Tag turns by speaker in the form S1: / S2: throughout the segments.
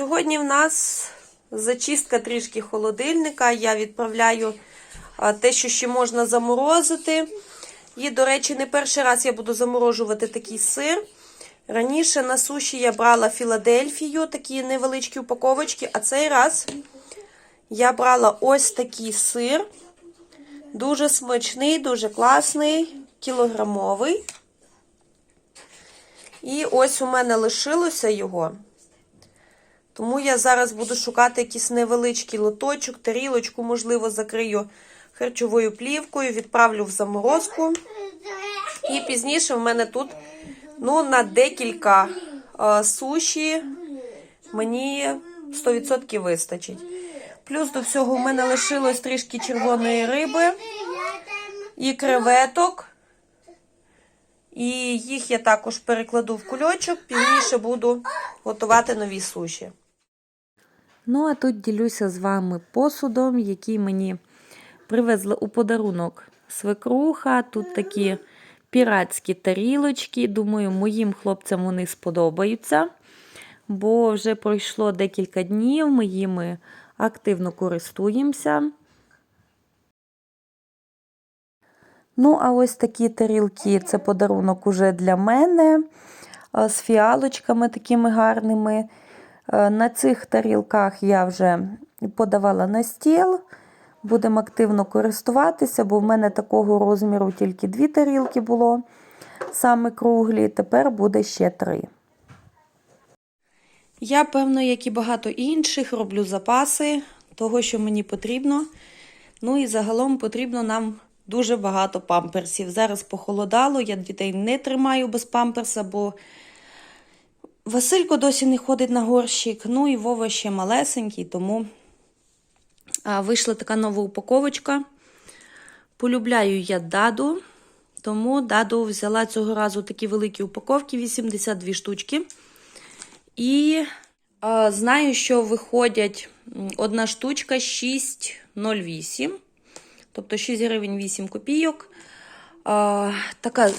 S1: Сьогодні в нас зачистка трішки холодильника. Я відправляю те, що ще можна заморозити. І, до речі, не перший раз я буду заморожувати такий сир. Раніше на суші я брала Філадельфію, такі невеличкі упаковочки, а цей раз я брала ось такий сир. Дуже смачний, дуже класний, кілограмовий. І ось у мене лишилося його. Тому я зараз буду шукати якийсь невеличкий лоточок, тарілочку, можливо, закрию харчовою плівкою, відправлю в заморозку. І пізніше в мене тут ну, на декілька е, суші мені 100% вистачить. Плюс до всього в мене лишилось трішки червоної риби і креветок. І їх я також перекладу в кульочок, пізніше буду готувати нові суші.
S2: Ну, а тут ділюся з вами посудом, який мені привезли у подарунок свекруха. Тут такі піратські тарілочки. Думаю, моїм хлопцям вони сподобаються, бо вже пройшло декілька днів, ми їми активно користуємося. Ну, а ось такі тарілки це подарунок уже для мене з фіалочками такими гарними. Е, На цих тарілках я вже подавала на стіл. Будемо активно користуватися, бо в мене такого розміру тільки дві тарілки було, саме круглі, тепер буде ще три.
S1: Я, певно, як і багато інших, роблю запаси того, що мені потрібно. Ну і загалом потрібно нам дуже багато памперсів. Зараз похолодало, я дітей не тримаю без памперса, бо Василько досі не ходить на горщик. Ну і Вова ще малесенький, тому вийшла така нова упаковочка. Полюбляю я даду, тому даду взяла цього разу такі великі упаковки, 82 штучки. І е, знаю, що виходять одна штучка 6,08, тобто 6 гривень 8 копійок. Е, така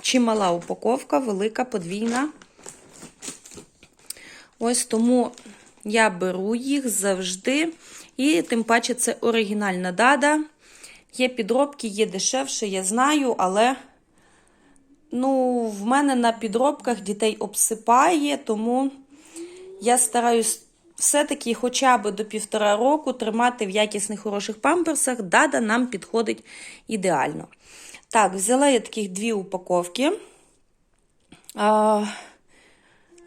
S1: чимала упаковка, велика, подвійна. Ось тому я беру їх завжди. І тим паче це оригінальна дада. Є підробки, є дешевше, я знаю, але ну, в мене на підробках дітей обсипає, тому я стараюсь все-таки хоча б до півтора року тримати в якісних хороших памперсах. Дада нам підходить ідеально. Так, взяла я таких дві упаковки.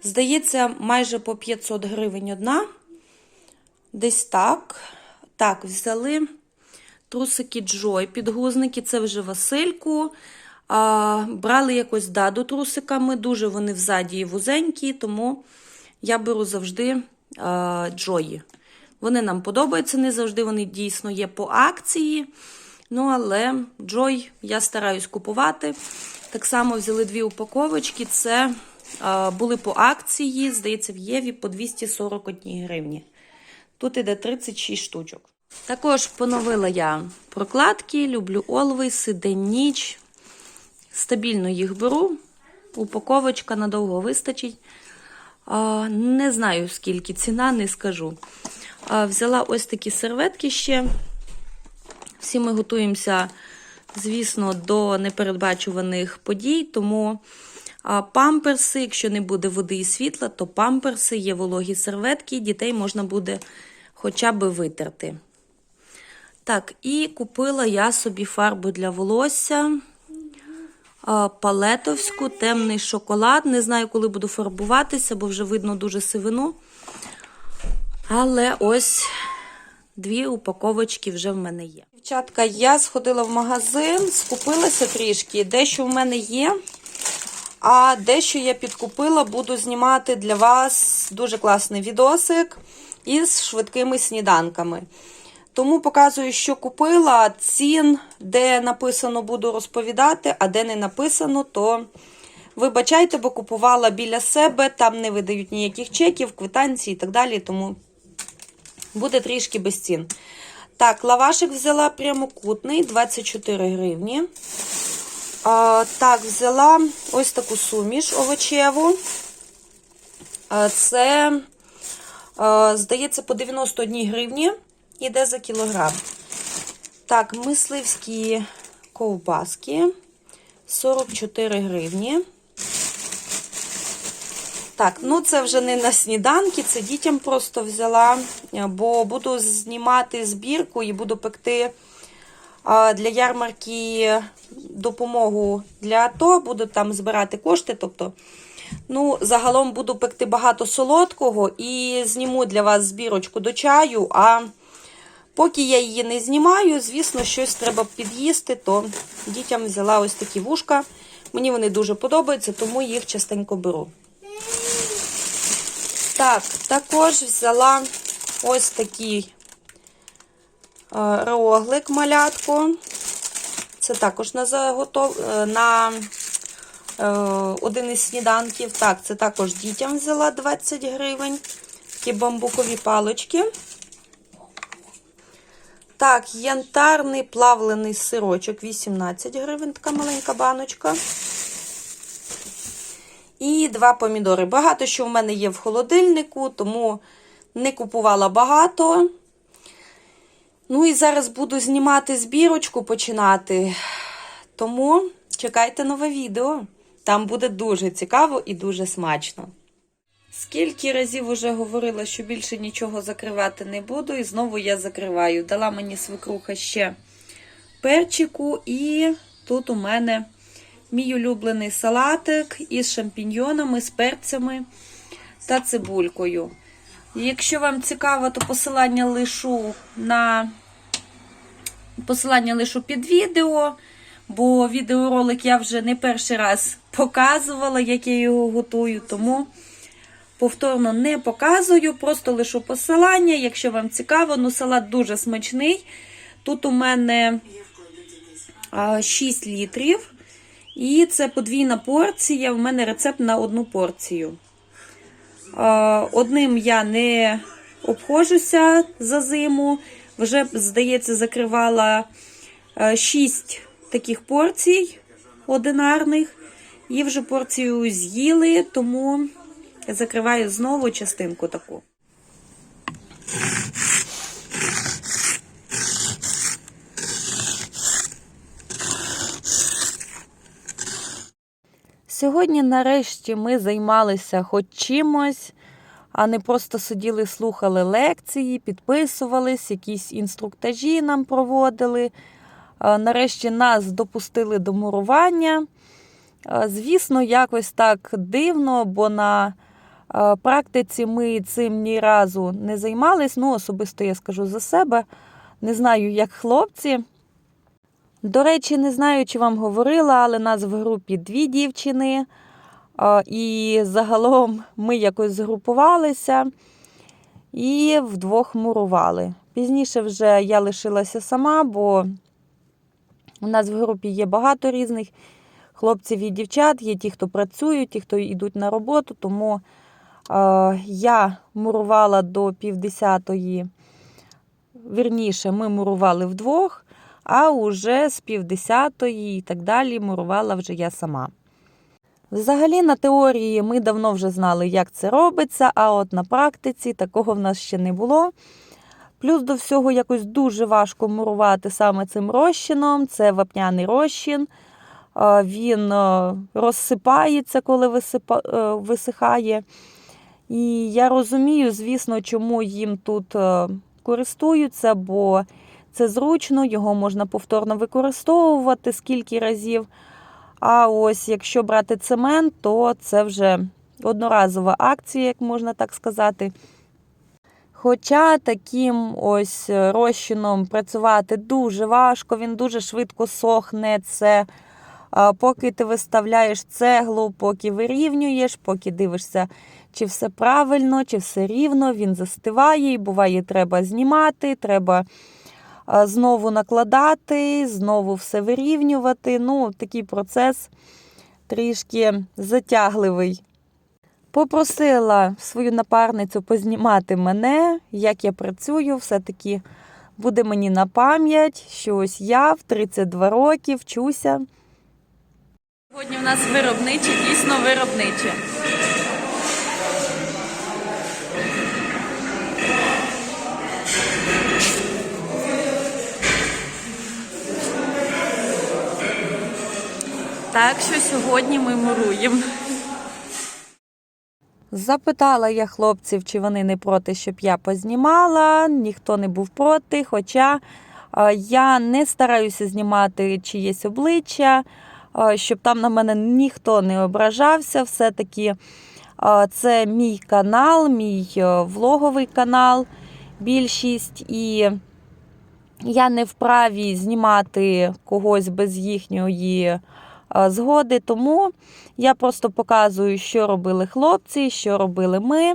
S1: Здається, майже по 500 гривень одна. Десь так. Так, взяли трусики Joy, підгузники, це вже Васильку. А, брали якось даду трусиками, дуже вони взаді і вузенькі, тому я беру завжди а, Джої. Вони нам подобаються, не завжди вони дійсно є по акції. Ну, але Джой я стараюсь купувати. Так само взяли дві упаковочки. Це були по акції, здається, в Єві по 241 гривні. Тут іде 36 штучок. Також поновила я прокладки, люблю Always, день ніч. Стабільно їх беру. Упаковочка надовго вистачить. Не знаю, скільки ціна, не скажу. Взяла ось такі серветки ще. Всі ми готуємося, звісно, до непередбачуваних подій, тому памперси, якщо не буде води і світла, то памперси є вологі серветки, дітей можна буде хоча б витерти. Так, і купила я собі фарбу для волосся. Палетовську, темний шоколад. Не знаю, коли буду фарбуватися, бо вже видно дуже сивину. Але ось дві упаковочки вже в мене є. Дівчатка, я сходила в магазин, скупилася трішки. Дещо в мене є. А дещо я підкупила, буду знімати для вас дуже класний відосик із швидкими сніданками. Тому показую, що купила цін, де написано, буду розповідати, а де не написано, то вибачайте, бо купувала біля себе, там не видають ніяких чеків, квитанцій і так далі. Тому буде трішки без цін. Так, лавашик взяла прямокутний, 24 гривні. Так, взяла ось таку суміш овочеву. Це Здається, по 91 гривні йде за кілограм. Так, мисливські ковбаски 44 гривні. Так, ну це вже не на сніданки, це дітям просто взяла, бо буду знімати збірку і буду пекти для ярмарки допомогу для АТО, буду там збирати кошти. Тобто, ну, загалом буду пекти багато солодкого і зніму для вас збірочку до чаю. А поки я її не знімаю, звісно, щось треба під'їсти, то дітям взяла ось такі вушка. Мені вони дуже подобаються, тому їх частенько беру. Так, також взяла ось такий роглик малятку. Це також на заготов... е, на е, один із сніданків. Так, це також дітям взяла 20 гривень. Такі бамбукові палочки. Так, янтарний плавлений сирочок 18 гривень, така маленька баночка. І два помідори. Багато що в мене є в холодильнику, тому не купувала багато. Ну і зараз буду знімати збірочку починати. Тому чекайте нове відео. Там буде дуже цікаво і дуже смачно. Скільки разів уже говорила, що більше нічого закривати не буду, і знову я закриваю. Дала мені свекруха ще перчику, і тут у мене мій улюблений салатик із шампіньйонами, з перцями та цибулькою. Якщо вам цікаво, то посилання лишу на посилання лишу під відео, бо відеоролик я вже не перший раз показувала, як я його готую, тому повторно не показую, просто лишу посилання, якщо вам цікаво. Ну, салат дуже смачний. Тут у мене 6 літрів. І це подвійна порція. У мене рецепт на одну порцію. Одним я не обходжуся за зиму. Вже, здається, закривала 6 таких порцій одинарних. І вже порцію з'їли, тому закриваю знову частинку таку.
S2: Сьогодні, нарешті, ми займалися хоч чимось, а не просто сиділи, слухали лекції, підписувались, якісь інструктажі нам проводили. Нарешті нас допустили до мурування. Звісно, якось так дивно, бо на практиці ми цим ні разу не займались. Ну, особисто я скажу за себе. Не знаю, як хлопці. До речі, не знаю, чи вам говорила, але нас в групі дві дівчини. І загалом ми якось згрупувалися і вдвох мурували. Пізніше вже я лишилася сама, бо у нас в групі є багато різних хлопців і дівчат, є ті, хто працюють, ті, хто йдуть на роботу. Тому я мурувала до півдесятої, вірніше, ми мурували вдвох, а уже з півдесятої і так далі мурувала вже я сама. Взагалі, на теорії ми давно вже знали, як це робиться, а от на практиці такого в нас ще не було. Плюс до всього якось дуже важко мурувати саме цим розчином. Це вапняний розчин. Він е, розсипається, коли е, висихає. І я розумію, звісно, чому їм тут е, користуються, бо це зручно, його можна повторно використовувати скільки разів. А ось якщо брати цемент, то це вже одноразова акція, як можна так сказати. Хоча таким ось розчином працювати дуже важко, він дуже швидко сохне. Це поки ти виставляєш цеглу, поки вирівнюєш, поки дивишся, чи все правильно, чи все рівно, він застиває, і буває, треба знімати, треба знову накладати, знову все вирівнювати. Ну, такий процес трішки затягливий. Попросила свою напарницю познімати мене, як я працюю, все-таки буде мені на пам'ять, що ось я в 32 роки вчуся.
S1: Сьогодні в нас виробниче, дійсно виробниче. Так що сьогодні ми муруємо.
S2: Запитала я хлопців, чи вони не проти, щоб я познімала. Ніхто не був проти. Хоча е, я не стараюся знімати чиєсь обличчя, е, щоб там на мене ніхто не ображався. Все-таки е, це мій канал, мій влоговий канал, більшість. І я не вправі знімати когось без їхньої згоди. Тому я просто показую, що робили хлопці, що робили ми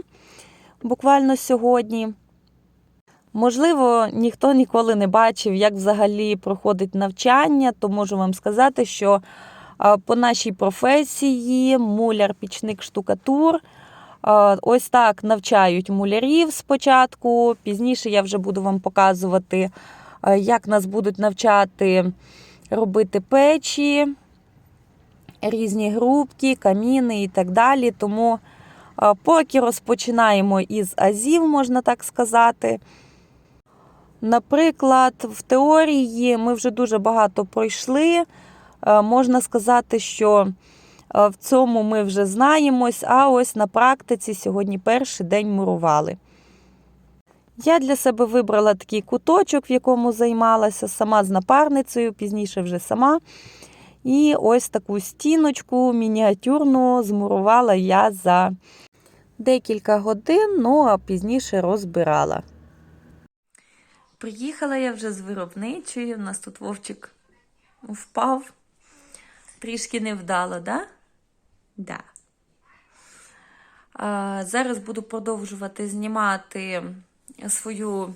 S2: буквально сьогодні. Можливо, ніхто ніколи не бачив, як взагалі проходить навчання, то можу вам сказати, що е, по нашій професії муляр, пічник, штукатур. е, Ось так навчають мулярів спочатку. Пізніше я вже буду вам показувати, е, як нас будуть навчати робити печі, різні грубки, каміни і так далі. Тому е, поки розпочинаємо із азів, можна так сказати. Наприклад, в теорії ми вже дуже багато пройшли. Е, Можна сказати, що е, в цьому ми вже знаємось, а ось на практиці сьогодні перший день мурували. Я для себе вибрала такий куточок, в якому займалася сама з напарницею, пізніше вже сама. І ось таку стіночку мініатюрну змурувала я за декілька годин, ну а пізніше розбирала.
S1: Приїхала я вже з виробничої. У нас тут вовчик впав. Трішки невдало, да? Да. А, зараз буду продовжувати знімати свою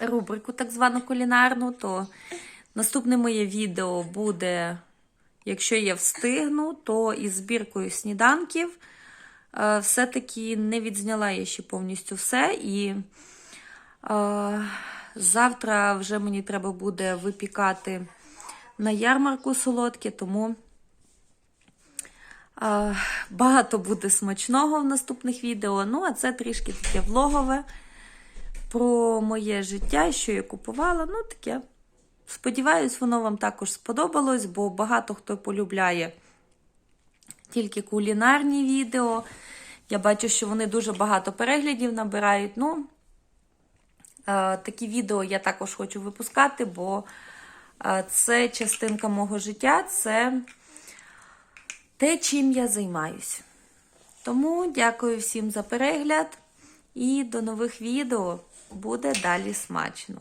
S1: рубрику, так звану кулінарну. То наступне моє відео буде, якщо я встигну, то із збіркою сніданків. Е, Все-таки не відзняла я ще повністю все. І е, завтра вже мені треба буде випікати на ярмарку солодке, тому е, багато буде смачного в наступних відео. Ну, а це трішки таке влогове про моє життя, що я купувала. Ну, таке. Сподіваюсь, воно вам також сподобалось, бо багато хто полюбляє тільки кулінарні відео. Я бачу, що вони дуже багато переглядів набирають. Ну, е, такі відео я також хочу випускати, бо е, це частинка мого життя, це те, чим я займаюсь. Тому дякую всім за перегляд і до нових відео. Буде далі смачно.